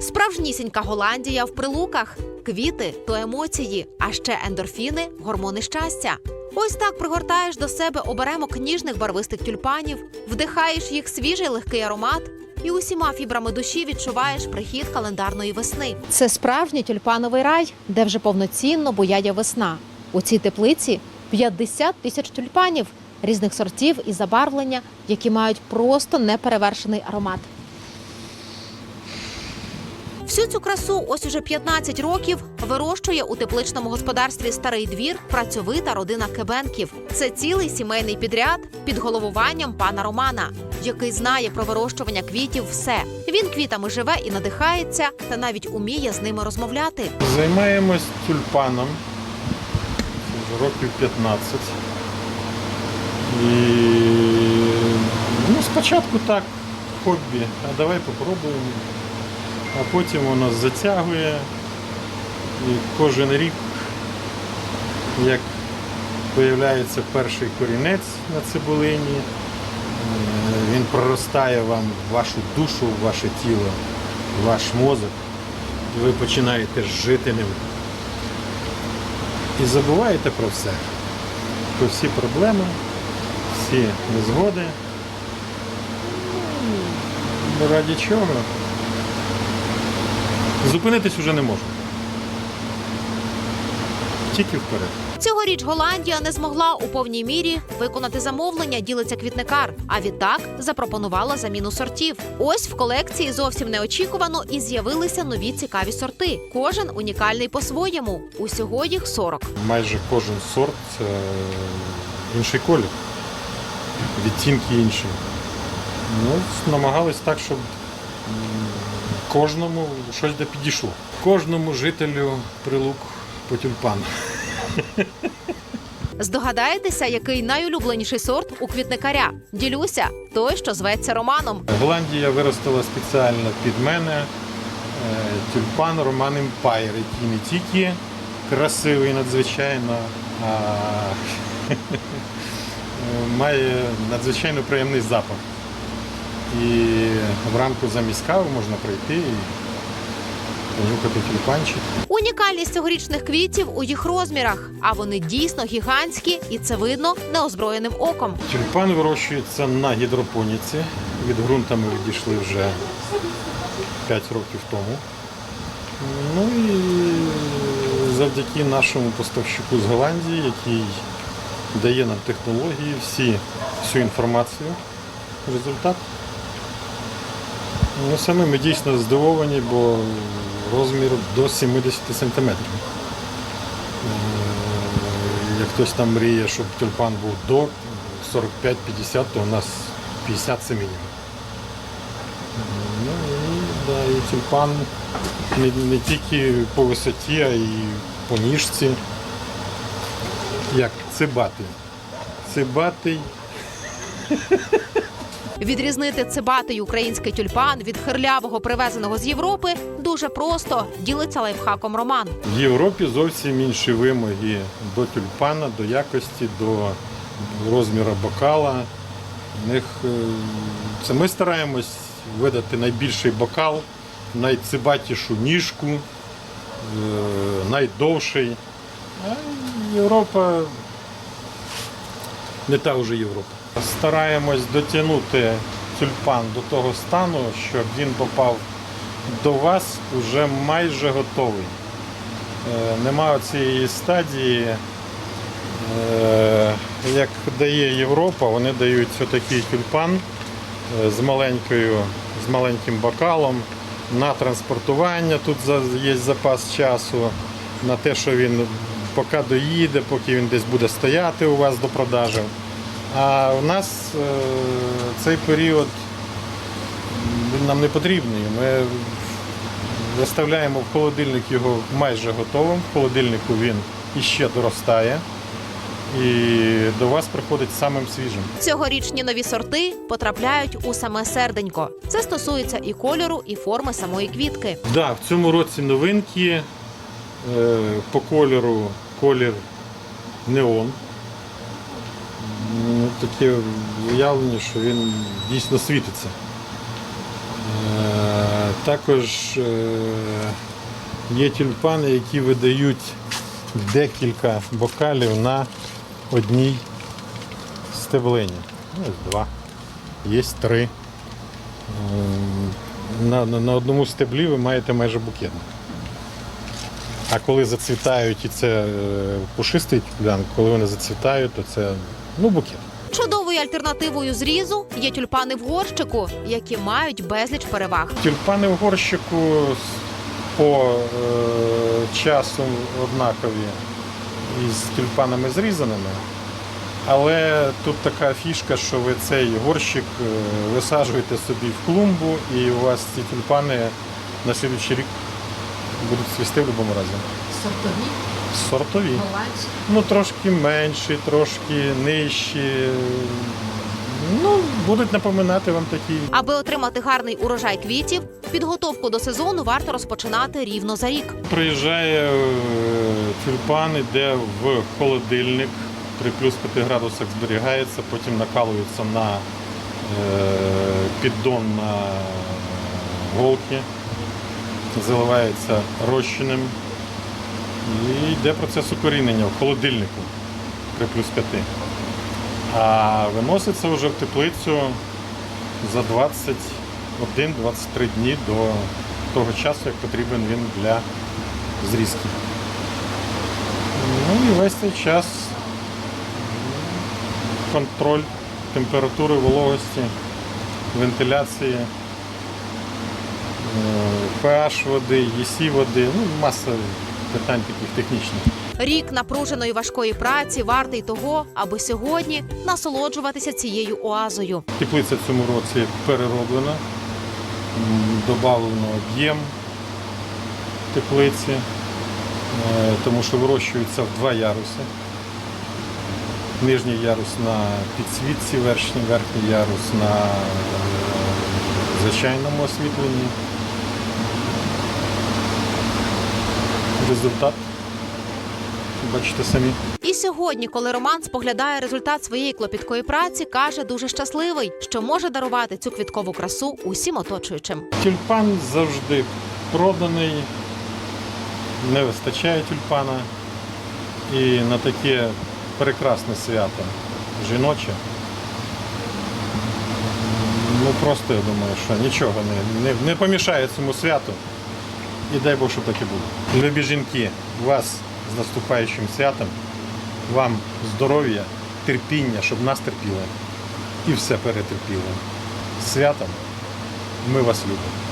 Справжнісінька Голландія в прилуках. Квіти то емоції, а ще ендорфіни гормони щастя. Ось так пригортаєш до себе оберемок ніжних барвистих тюльпанів, вдихаєш їх свіжий легкий аромат і усіма фібрами душі відчуваєш прихід календарної весни. Це справжній тюльпановий рай, де вже повноцінно буяє весна. У цій теплиці 50 тисяч тюльпанів різних сортів і забарвлення, які мають просто неперевершений аромат. Всю цю красу ось уже 15 років вирощує у тепличному господарстві Старий двір працьовита родина Кебенків. Це цілий сімейний підряд під головуванням пана Романа, який знає про вирощування квітів все. Він квітами живе і надихається, та навіть уміє з ними розмовляти. Займаємось тюльпаном вже років 15. І ну, спочатку так, хобі, а давай попробуємо. А потім воно затягує. І кожен рік, як появляється перший корінець на цибулині, е, він проростає вам вашу душу, ваше тіло, ваш мозок. І ви починаєте жити ним. І забуваєте про все. Про всі проблеми, всі незгоди. Ну, Раді чого? Зупинитись уже не можна. Тільки вперед. Цьогоріч Голландія не змогла у повній мірі виконати замовлення, ділиться квітникар. А відтак запропонувала заміну сортів. Ось в колекції зовсім неочікувано і з'явилися нові цікаві сорти. Кожен унікальний по-своєму. Усього їх 40. Майже кожен сорт це інший колір. Відтінки інші. Ну, намагались так, щоб кожному щось де підійшло. Кожному жителю прилук по тюльпану. Здогадаєтеся, який найулюбленіший сорт у квітникаря? Ділюся, той, що зветься Романом. Голландія виростила спеціально під мене е, тюльпан Роман Empire, який не тільки красивий надзвичайно, а має надзвичайно приємний запах. І вранку замість кави можна прийти і понюхати тюльпанчик. Унікальність цьогорічних квітів у їх розмірах, а вони дійсно гігантські, і це видно неозброєним оком. Тюльпан вирощується на гідропоніці. Від ґрунта ми відійшли вже 5 років тому. Ну і завдяки нашому поставщику з Голландії, який дає нам технології, всі, всю інформацію. Результат. Ну, саме ми дійсно здивовані, бо розмір до 70 сантиметрів. Е, Як хтось там мріє, щоб тюльпан був до 45-50, то у нас 50 це мінімум. Ну і, да, і тюльпан не, не тільки по висоті, а й по ніжці. Як цибатий. Цибатий Відрізнити цибатий український тюльпан від хирлявого привезеного з Європи дуже просто ділиться лайфхаком Роман. В Європі зовсім інші вимоги до тюльпана, до якості, до розміру бокала. У них е, це ми стараємось видати найбільший бокал, найцибатішу ніжку, е, найдовший. А Європа не та вже Європа. Стараємось дотягнути тюльпан до того стану, щоб він попав до вас вже майже готовий. Е, Нема цієї стадії, е, як дає Європа, вони дають отакий тюльпан е, з маленькою, з маленьким бокалом на транспортування. Тут є запас часу на те, що він поки доїде, поки він десь буде стояти у вас до продажу. А у нас е, цей період він нам не потрібний. Ми виставляємо в холодильник його майже готовим. В холодильнику він іще доростає і до вас приходить самим свіжим. Цьогорічні нові сорти потрапляють у саме серденько. Це стосується і кольору, і форми самої квітки. Да, в цьому році новинки е, по кольору колір неон. Таке уявлення, що він дійсно світиться. Е, Також е, є тюльпани, які видають декілька бокалів на одній стеблині. Ось два. Є три. На, на, на одному стеблі ви маєте майже букет. А коли зацвітають і це е, пушистий тюльпан, коли вони зацвітають, то це ну, букет. Чудовою альтернативою зрізу є тюльпани в горщику, які мають безліч переваг. Тюльпани в горщику по е, часу однакові із тюльпанами зрізаними. Але тут така фішка, що ви цей горщик е, висаджуєте собі в клумбу, і у вас ці тюльпани на слідуючий рік будуть цвісти в будь-якому разі. Сортові, голландські. Ну, трошки менші, трошки нижчі. Ну, будуть напоминати вам такі Аби отримати гарний урожай квітів, підготовку до сезону варто розпочинати рівно за рік. Приїжджає е, тюльпан, йде в холодильник, при плюс 5 градусах зберігається, потім накалується на е, піддон на голки, заливається розчином і йде процес укорінення в холодильнику при плюс 5. А виноситься вже в теплицю за 21-23 дні до того часу, як потрібен він для зрізки. Ну і весь цей час контроль температури, вологості, вентиляції, е, pH води, ЄСі води, ну, маса питань таких технічних. Рік напруженої важкої праці вартий того, аби сьогодні насолоджуватися цією оазою. Теплиця в цьому році перероблена, додавлено об'єм теплиці, е, тому що вирощується в два яруси. Нижній ярус на підсвітці, верхній, верхній ярус на е, звичайному освітленні. Результат бачите самі. І сьогодні, коли Роман споглядає результат своєї клопіткої праці, каже дуже щасливий, що може дарувати цю квіткову красу усім оточуючим. Тюльпан завжди проданий, не вистачає тюльпана. І на таке прекрасне свято жіноче. Ну просто я думаю, що нічого не, не, не помішає цьому святу. І дай Бог, щоб так і було. Любі жінки, вас з наступаючим святом, вам здоров'я, терпіння, щоб нас терпіли і все перетерпіли. Святом ми вас любимо.